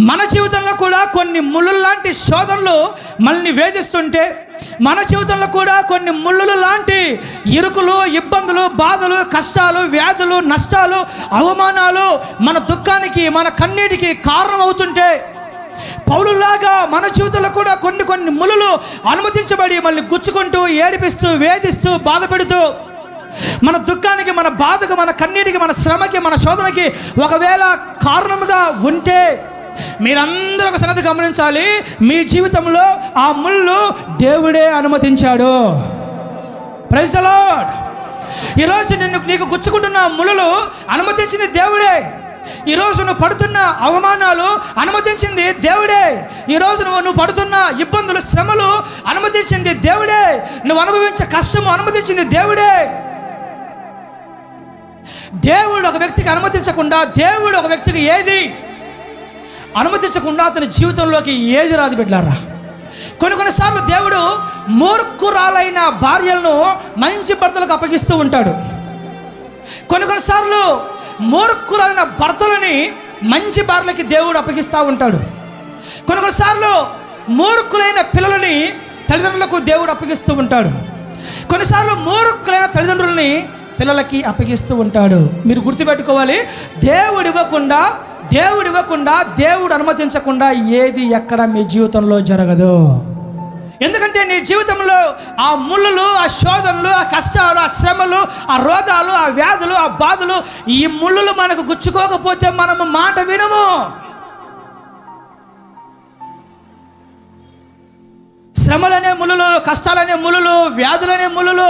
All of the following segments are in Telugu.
మన జీవితంలో కూడా కొన్ని ముళ్ళు లాంటి శోధనలు మనల్ని వేధిస్తుంటే మన జీవితంలో కూడా కొన్ని ముళ్ళు లాంటి ఇరుకులు ఇబ్బందులు బాధలు కష్టాలు వ్యాధులు నష్టాలు అవమానాలు మన దుఃఖానికి మన కన్నీటికి కారణం అవుతుంటే పౌలులాగా మన జీవితంలో కూడా కొన్ని కొన్ని ములులు అనుమతించబడి మళ్ళీ గుచ్చుకుంటూ ఏడిపిస్తూ వేధిస్తూ బాధపెడుతూ మన దుఃఖానికి మన బాధకు మన కన్నీటికి మన శ్రమకి మన శోధనకి ఒకవేళ కారణముగా ఉంటే మీరందరూ ఒక సంగతి గమనించాలి. మీ జీవితంలో ఆ ముళ్ళు దేవుడే అనుమతించాడు. ప్రైజ్ ఈరోజు నిన్ను నీకు గుచ్చుకుంటున్న ముళ్ళు అనుమతించింది దేవుడే. ఈరోజు నువ్వు పడుతున్న అవమానాలు అనుమతించింది దేవుడే. ఈరోజు నువ్వు నువ్వు పడుతున్న ఇబ్బందులు శ్రమలు అనుమతించింది దేవుడే. నువ్వు అనుభవించే కష్టము అనుమతించింది దేవుడే. దేవుడు ఒక వ్యక్తికి అనుమతించకుండా దేవుడు ఒక వ్యక్తికి ఏది అనుమతించకుండా అతని జీవితంలోకి ఏది రాదు బిడ్డారా? కొన్ని కొన్నిసార్లు దేవుడు మూర్ఖురాలైన భార్యలను మంచి భర్తలకు అప్పగిస్తూ ఉంటాడు. కొన్ని కొన్నిసార్లు మూర్ఖురాలైన భర్తలని మంచి భార్యలకి దేవుడు అప్పగిస్తూ ఉంటాడు. కొన్ని కొన్నిసార్లు మూర్ఖులైన పిల్లలని తల్లిదండ్రులకు దేవుడు అప్పగిస్తూ ఉంటాడు. కొన్నిసార్లు మూర్ఖులైన తల్లిదండ్రులని పిల్లలకి అప్పగిస్తూ ఉంటాడు. మీరు గుర్తుపెట్టుకోవాలి దేవుడు ఇవ్వకుండా దేవుడు ఇవ్వకుండా దేవుడు అనుమతించకుండా ఏది ఎక్కడ మీ జీవితంలో జరగదు. ఎందుకంటే నీ జీవితంలో ఆ ముళ్ళులు ఆ శోధనలు ఆ కష్టాలు ఆ శ్రమలు ఆ రోగాలు ఆ వ్యాధులు ఆ బాధలు ఈ ముళ్ళులు మనకు గుచ్చుకోకపోతే మనము మాట వినము. శ్రమలనే ములులు కష్టాలనే ములులు వ్యాధులనే ములులు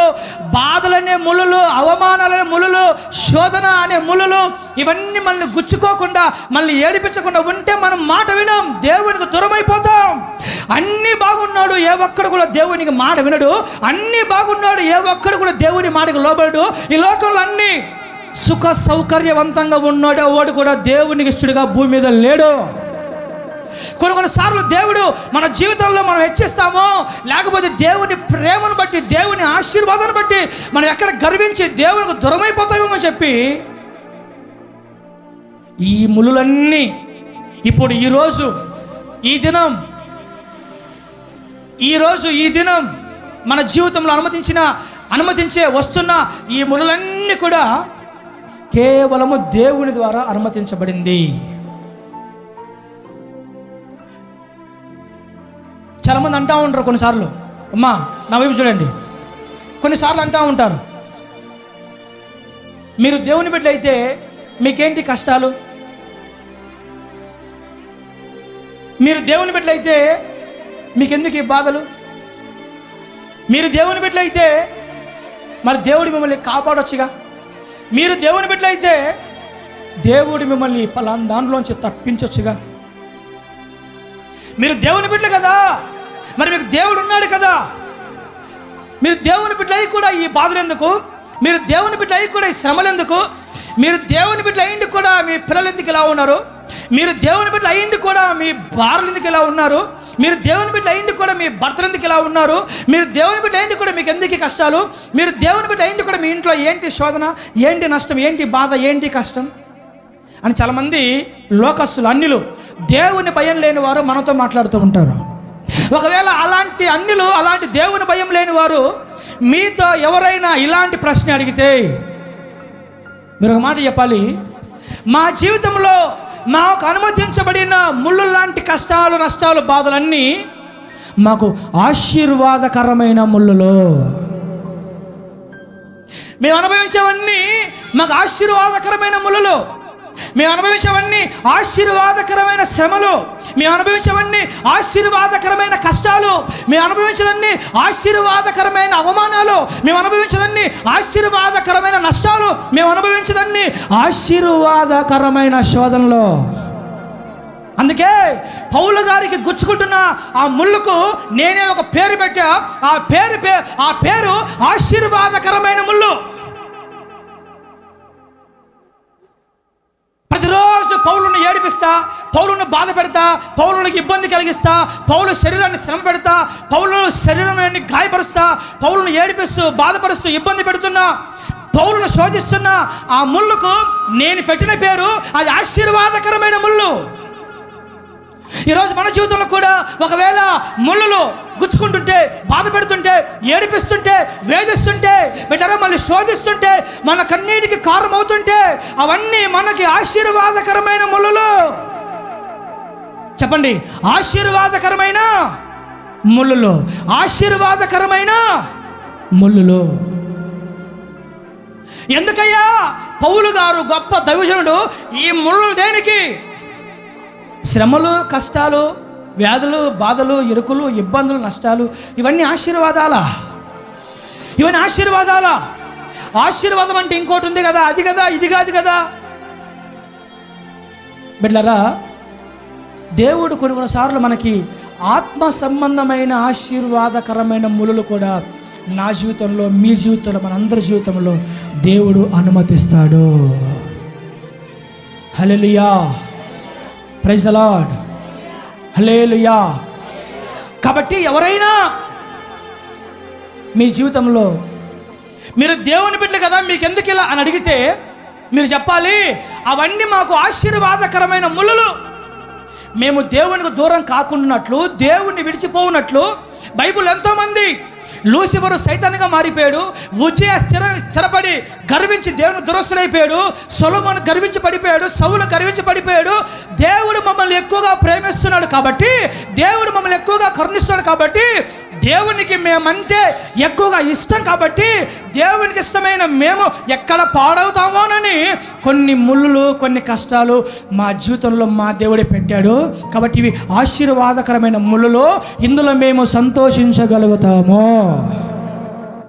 బాధలనే ములులు అవమానాలనే ములులు శోధన అనే ములులు ఇవన్నీ మనల్ని గుచ్చుకోకుండా మనల్ని ఏడిపించకుండా ఉంటే మనం మాట వినం దేవునికి దూరమైపోతాం. అన్నీ బాగున్నాడు ఏ ఒక్కడు కూడా దేవునికి మాట వినడు. అన్నీ బాగున్నాడు ఏ ఒక్కడు కూడా దేవుని మాటకు లోబడు ఈ లోకంలో అన్నీ సుఖ సౌకర్యవంతంగా ఉన్నాడు వాడు కూడా దేవునికి ఇష్టడుగా భూమి మీద లేడు. కొన్ని కొన్నిసార్లు దేవుడు మన జీవితంలో మనం హెచ్చిస్తామో లేకపోతే దేవుని ప్రేమను బట్టి దేవుని ఆశీర్వాదాన్ని బట్టి మనం ఎక్కడ గర్వించి దేవునికి దూరమైపోతామేమో చెప్పి ఈ ములులన్నీ ఇప్పుడు ఈరోజు ఈ దినం ఈరోజు ఈ దినం మన జీవితంలో అనుమతించిన అనుమతించే వస్తున్న ఈ ములులన్నీ కూడా కేవలము దేవుని ద్వారా అనుమతించబడింది. చాలామంది అంటూ ఉంటారు కొన్నిసార్లు. అమ్మా నా వైపు చూడండి. కొన్నిసార్లు అంటూ ఉంటారు. మీరు దేవుని బిడ్డలైతే మీకేంటి కష్టాలు? మీరు దేవుని బిడ్డలైతే మీకెందుకు ఈ బాధలు? మీరు దేవుని బిడ్డలైతే మరి దేవుడు మిమ్మల్ని కాపాడొచ్చుగా? మీరు దేవుని బిడ్డలైతే దేవుడు మిమ్మల్ని పలానా దానిలోంచి తప్పించొచ్చుగా? మీరు దేవుని బిడ్డలు కదా? మరి మీకు దేవుడు ఉన్నాడు కదా. మీరు దేవుని బిడ్డ అయి కూడా ఈ బాధలు ఎందుకు? మీరు దేవుని బిడ్డ అయి కూడా ఈ శ్రమలు ఎందుకు? మీరు దేవుని బిడ్డ అయింది కూడా మీ పిల్లలు ఎందుకు ఇలా ఉన్నారు? మీరు దేవుని బిడ్డ అయింది కూడా మీ భార్యలు ఎందుకు ఇలా ఉన్నారు? మీరు దేవుని బిడ్డ అయింది కూడా మీ భర్తలు ఎందుకు ఇలా ఉన్నారు? మీరు దేవుని బిడ్డ అయింది కూడా మీకు ఎందుకు కష్టాలు? మీరు దేవుని బిడ్డ అయింది కూడా మీ ఇంట్లో ఏంటి శోధన? ఏంటి నష్టం? ఏంటి బాధ? ఏంటి కష్టం? అని చాలామంది లోకస్తులు అన్యులు దేవుని భయం లేని వారు మనతో మాట్లాడుతూ ఉంటారు. ఒకవేళ అలాంటి అన్యులు అలాంటి దేవుని భయం లేని వారు మీతో ఎవరైనా ఇలాంటి ప్రశ్న అడిగితే మీరు ఒక మాట చెప్పాలి? మా జీవితంలో మాకు అనుమతించబడిన ముళ్ళు లాంటి కష్టాలు నష్టాలు బాధలన్నీ మాకు ఆశీర్వాదకరమైన ముళ్ళులో. మేము అనుభవించేవన్నీ మాకు ఆశీర్వాదకరమైన ముళ్ళులో. మేము అనుభవించేవన్నీ ఆశీర్వాదకరమైన శ్రమలు. మేము అనుభవించేవన్నీ ఆశీర్వాదకరమైన కష్టాలు. మేము అనుభవించదన్నీ ఆశీర్వాదకరమైన అవమానాలు. మేము అనుభవించదన్నీ ఆశీర్వాదకరమైన నష్టాలు. మేము అనుభవించదన్నీ ఆశీర్వాదకరమైన శోధనలో. అందుకే పౌలు గారికి గుచ్చుకుంటున్న ఆ ముళ్ళుకు నేనే ఒక పేరు పెట్టా. ఆ పేరు ఆ పేరు ఆశీర్వాదకరమైన ముళ్ళు. ఏడిపిస్తా పౌలను బాధ పెడతా పౌరులకు ఇబ్బంది కలిగిస్తా పౌలు శరీరాన్ని శ్రమ పెడతా పౌలు శరీరాన్ని గాయపరుస్తా పౌలను ఏడిపిస్తూ బాధపరుస్తూ ఇబ్బంది పెడుతున్నా పౌలను శోధిస్తున్న ఆ ముళ్ళుకు నేను పెట్టిన పేరు అది ఆశీర్వాదకరమైన ముళ్ళు. ఈరోజు మన జీవితంలో కూడా ఒకవేళ ముళ్ళలు గుచ్చుకుంటుంటే బాధ పెడుతుంటే ఏడిపిస్తుంటే వేధిస్తుంటే శోధిస్తుంటే మన కన్నీటికి కారణమవుతుంటే అవన్నీ మనకి ఆశీర్వాదకరమైన ముళ్ళలు. చెప్పండి ఆశీర్వాదకరమైన ముళ్ళులో. ఆశీర్వాదకరమైన ముళ్ళులు. ఎందుకయ్యా? పౌలు గారు గొప్ప దైవజనుడు. ఈ ముళ్ళు దేనికి? శ్రమలు కష్టాలు వ్యాధులు బాధలు ఇరుకులు ఇబ్బందులు నష్టాలు ఇవన్నీ ఆశీర్వాదాలా? ఇవన్నీ ఆశీర్వాదాలా? ఆశీర్వాదం అంటే ఇంకోటి ఉంది కదా అది కదా ఇది కాదు కదా. బిడ్లరా దేవుడు కొన్ని కొన్నిసార్లు మనకి ఆత్మ సంబంధమైన ఆశీర్వాదకరమైన ములులు కూడా నా జీవితంలో మీ జీవితంలో మనందరి జీవితంలో దేవుడు అనుమతిస్తాడు. హలెలుయా ప్రైజ్ అలాడ్ హలేలుయా కాబట్టి ఎవరైనా మీ జీవితంలో మీరు దేవుని బిడ్డలు కదా మీకు ఎందుకు ఇలా అని అడిగితే మీరు చెప్పాలి అవన్నీ మాకు ఆశీర్వాదకరమైన ములులు మేము దేవునికి దూరం కాకుండాట్లు దేవుణ్ణి విడిచిపోవునట్లు బైబుల్ ఎంతోమంది లూసిఫరు సైతాన్గా మారిపోయాడు. ఉజ్జయ స్థిర స్థిరపడి గర్వించి దేవుని దురస్తుడైపోయాడు సొలమును గర్వించి పడిపోయాడు. సౌలు గర్వించి పడిపోయాడు. దేవుడు మమ్మల్ని ఎక్కువగా ప్రేమిస్తున్నాడు కాబట్టి దేవుడు మమ్మల్ని ఎక్కువగా కరుణిస్తున్నాడు కాబట్టి దేవునికి మేమంటే ఎక్కువగా ఇష్టం కాబట్టి దేవునికి ఇష్టమైన మేము ఎక్కడ కానీ కొన్ని ముళ్ళు కొన్ని కష్టాలు మా జీవితంలో మా దేవుడే పెట్టాడు. కాబట్టి ఇవి ఆశీర్వాదకరమైన ముళ్ళు ఇందులో మేము సంతోషించగలుగుతాము.